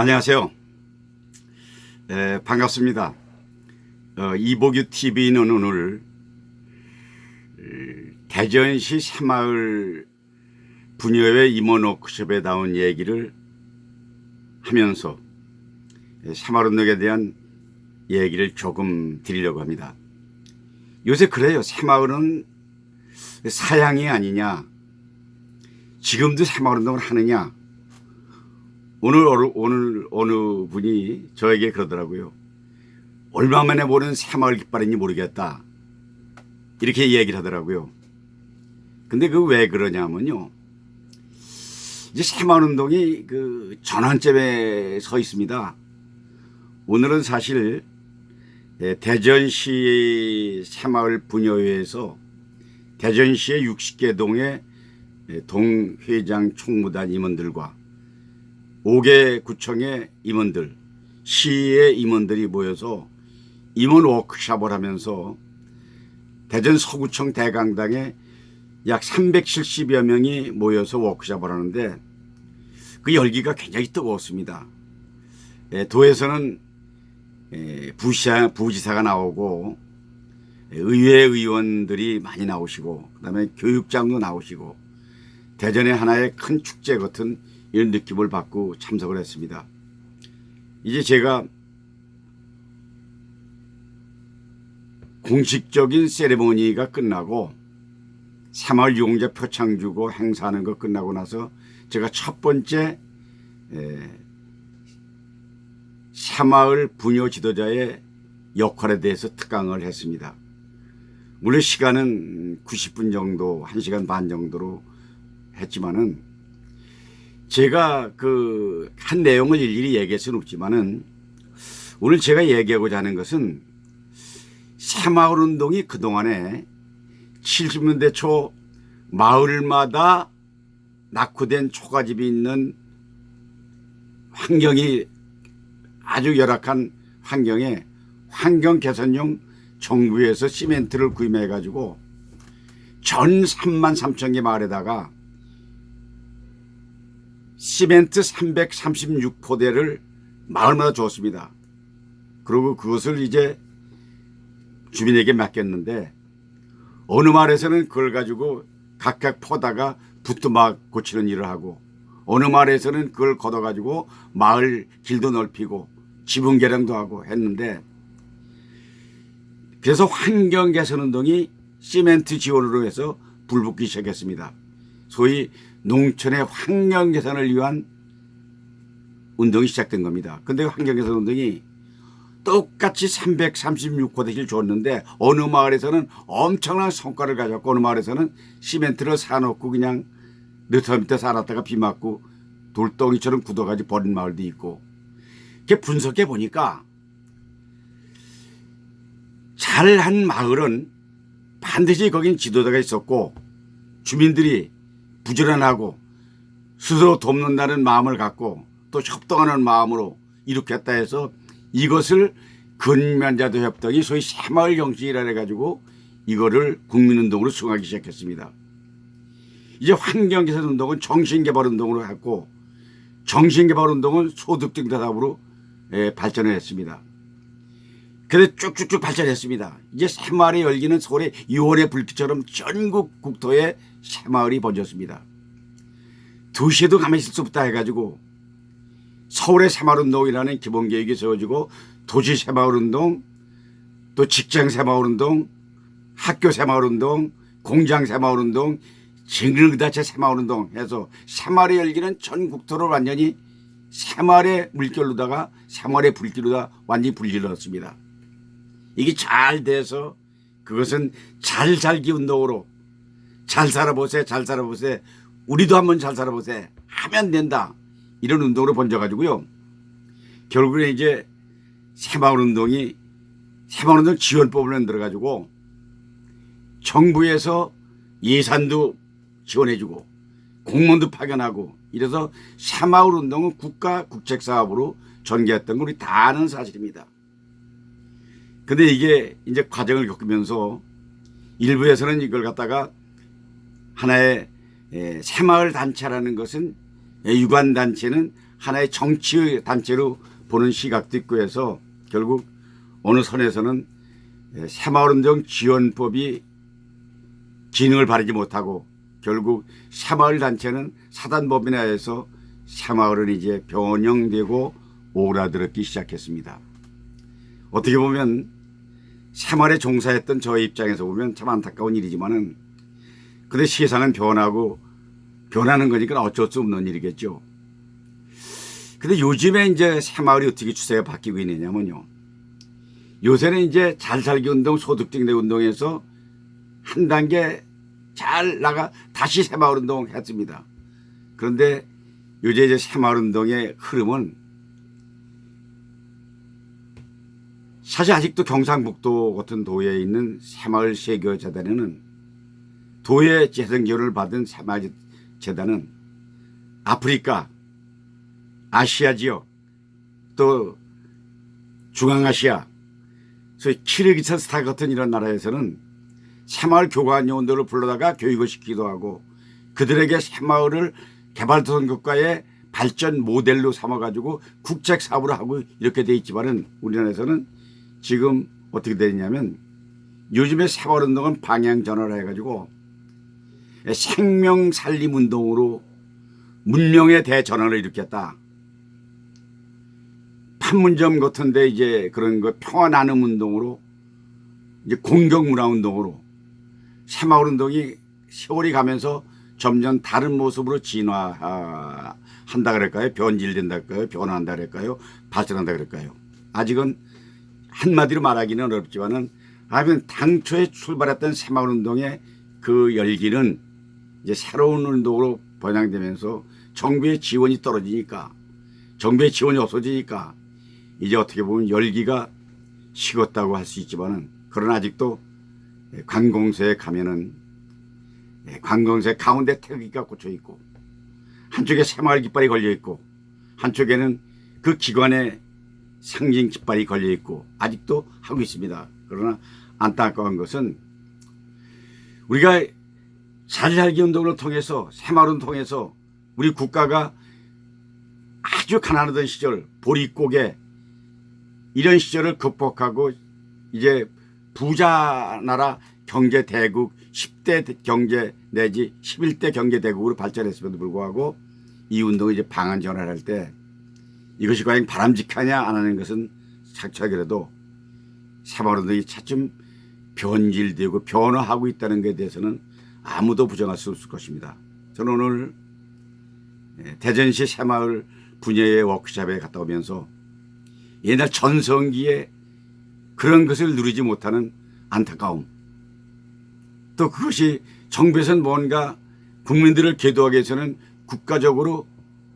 안녕하세요. 에, 반갑습니다. 어, 이보규 TV는 오늘 에, 대전시 새마을 분여회 임원 워크숍에 나온 얘기를 하면서 에, 새마을운동에 대한 얘기를 조금 드리려고 합니다. 요새 그래요. 새마을은 사양이 아니냐. 지금도 새마을운동을 하느냐. 오늘 오늘 어느 분이 저에게 그러더라고요. 얼마 만에 보는 새마을 깃발인지 모르겠다. 이렇게 얘기를 하더라고요. 근데 그 왜 그러냐면요. 이제 새마을 운동이 그 전환점에 서 있습니다. 오늘은 사실 예, 대전시 새마을 분여회에서 대전시의 60개 동의 예, 동회장 총무단 임원들과 5개 구청의 임원들, 시의 임원들이 모여서 임원 워크숍을 하면서 대전 서구청 대강당에 약 370여 명이 모여서 워크숍을 하는데 그 열기가 굉장히 뜨거웠습니다. 예, 도에서는 예, 부시사, 부지사가 나오고 예, 의회 의원들이 많이 나오시고 그다음에 교육장도 나오시고 대전의 하나의 큰 축제 같은 이런 느낌을 받고 참석을 했습니다. 이제 제가 공식적인 세레모니가 끝나고 새마을 유공자 표창 주고 행사하는 거 끝나고 나서 제가 첫 번째 에, 새마을 분여 지도자의 역할에 대해서 특강을 했습니다. 물론 시간은 90분 정도, 1시간 반 정도로 했지만은 제가 그 한 내용을 일일이 얘기할 수는 없지만은 오늘 제가 얘기하고자 하는 것은 새마을 운동이 그동안에 70년대 초 마을마다 낙후된 초가집이 있는 환경이 아주 열악한 환경에 환경 개선용 정부에서 시멘트를 구입해 가지고 전 3만 3천 개 마을에다가 시멘트 336포대를 마을마다 줬습니다. 그리고 그것을 이제 주민에게 맡겼는데 어느 마을에서는 그걸 가지고 각각 퍼다가 붓도 막 고치는 일을 하고 어느 마을에서는 그걸 걷어가지고 마을 길도 넓히고 지붕 개량도 하고 했는데 그래서 환경 개선 운동이 시멘트 지원으로 해서 불붙기 시작했습니다. 소위 농촌의 환경 개선을 위한 운동이 시작된 겁니다. 근데 환경 개선 운동이 똑같이 336호대를 줬는데 어느 마을에서는 엄청난 성과를 가졌고 어느 마을에서는 시멘트를 사놓고 그냥 너터 밑에 살았다가 비 맞고 돌덩이처럼 굳어가지고 버린 마을도 있고 이렇게 분석해 보니까 잘한 마을은 반드시 거긴 지도자가 있었고 주민들이 부지런하고 스스로 돕는다는 마음을 갖고 또 협동하는 마음으로 했다 해서 이것을 근면자도 협동이 소위 새마을 정신이라 해가지고 이거를 국민운동으로 수행하기 시작했습니다. 이제 환경개선 운동은 정신개발 운동으로 했고 정신개발 운동은 소득 증대사업으로 예, 발전을 했습니다. 그래 쭉쭉쭉 발전했습니다. 이제 새마을의 열기는 서울의 6월의 불빛처럼 전국 국토에 새마을이 번졌습니다. 도시에도 가만히 있을 수 없다 해가지고 서울의 새마을운동이라는 기본계획이 세워지고 도시 새마을운동 또 직장 새마을운동 학교 새마을운동 공장 새마을운동 징글그다체 새마을운동 해서 새마을의 열기는 전 국토를 완전히 새마을의 물결로다가 새마을의 불길로다 완전히 불질렀습니다. 이게 잘 돼서 그것은 잘 살기 운동으로 잘 살아보세 잘 살아보세 우리도 한번 잘 살아보세 하면 된다 이런 운동으로 번져가지고요 결국에 이제 새마을 운동이 새마을 운동 지원법을 만들어가지고 정부에서 예산도 지원해주고 공무원도 파견하고 이래서 새마을 운동은 국가 국책 사업으로 전개했던 걸 우리 다 아는 사실입니다. 근데 이게 이제 과정을 겪으면서 일부에서는 이걸 갖다가 하나의 에, 새마을 단체라는 것은 에, 유관 단체는 하나의 정치 단체로 보는 시각도 있고 해서 결국 어느 선에서는 새마을운동 지원법이 기능을 발휘지 못하고 결국 새마을 단체는 사단법인에 의해서 새마을은 이제 변형되고 오그라들었기 시작했습니다. 어떻게 보면 새마을에 종사했던 저의 입장에서 보면 참 안타까운 일이지만은 근데 세상은 변하고 변하는 거니까 어쩔 수 없는 일이겠죠. 근데 요즘에 이제 새마을이 어떻게 추세가 바뀌고 있느냐면요. 요새는 이제 잘 살기 운동, 소득증대 운동에서 한 단계 잘 나가 다시 새마을 운동 했습니다. 그런데 요새 이제 새마을 운동의 흐름은 사실 아직도 경상북도 같은 도에 있는 새마을 세교 재단에는 도의 재정 기원을 받은 새마을 재단은 아프리카, 아시아 지역, 또 중앙아시아, 소위 키르기스스탄 같은 이런 나라에서는 새마을 교관 요원들을 불러다가 교육을 시키기도 하고 그들에게 새마을을 개발도상 국가의 발전 모델로 삼아가지고 국책 사업을 하고 이렇게 돼 있지만은 우리나라에서는 지금 어떻게 되냐면 요즘에 새마을 운동은 방향 전환을 해가지고 생명 살림 운동으로 문명의 대전환을 일으켰다. 판문점 같은데 이제 그런 거 평화 나눔 운동으로 이제 공격 문화 운동으로 새마을 운동이 세월이 가면서 점점 다른 모습으로 진화한다 그럴까요? 변질된다 그럴까요? 변화한다 그럴까요? 발전한다 그럴까요? 아직은 한마디로 말하기는 어렵지만은 아면 당초에 출발했던 새마을 운동의 그 열기는 이제 새로운 운동으로 번향되면서 정부의 지원이 떨어지니까 정부의 지원이 없어지니까 이제 어떻게 보면 열기가 식었다고 할 수 있지만은 그러나 아직도 관공서에 가면은 관공서 가운데 태극기가 꽂혀 있고 한쪽에 새마을 깃발이 걸려 있고 한쪽에는 그 기관의 상징 깃발이 걸려 있고 아직도 하고 있습니다. 그러나 안타까운 것은 우리가 살살기 운동을 통해서 새마을을 통해서 우리 국가가 아주 가난하던 시절 보릿고개 이런 시절을 극복하고 이제 부자 나라 경제 대국 10대 경제 내지 11대 경제 대국으로 발전했음에도 불구하고 이 운동이 이제 방안 전환할 때 이것이 과연 바람직하냐 안 하는 것은 착착이라도 새마을운동이 차츰 변질되고 변화하고 있다는 것에 대해서는 아무도 부정할 수 없을 것입니다. 저는 오늘 대전시 새마을 분야의 워크숍에 갔다 오면서 옛날 전성기에 그런 것을 누리지 못하는 안타까움 또 그것이 정부에서는 뭔가 국민들을 계도하기 위해서는 국가적으로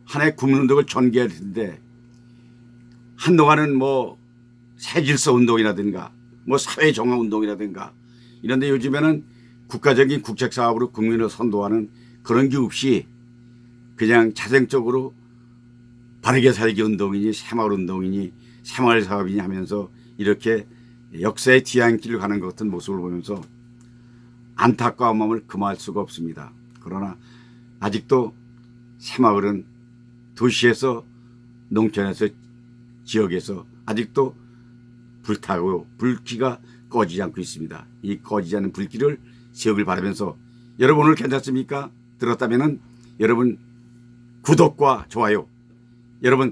하나의 국민운동을 전개할 텐데 한동안은 뭐 새질서 운동이라든가 뭐 사회 정화 운동이라든가 이런데 요즘에는 국가적인 국책 사업으로 국민을 선도하는 그런 게 없이 그냥 자생적으로 바르게 살기 운동이니 새마을 운동이니 새마을 사업이니 하면서 이렇게 역사의 뒤안길을 가는 것 같은 모습을 보면서 안타까운 마음을 금할 수가 없습니다. 그러나 아직도 새마을은 도시에서 농촌에서 지역에서 아직도 불타고 불기가 꺼지지 않고 있습니다. 이 꺼지지 않는 불길을 지역을 바라면서 여러분 오늘 괜찮습니까? 들었다면은 여러분 구독과 좋아요 여러분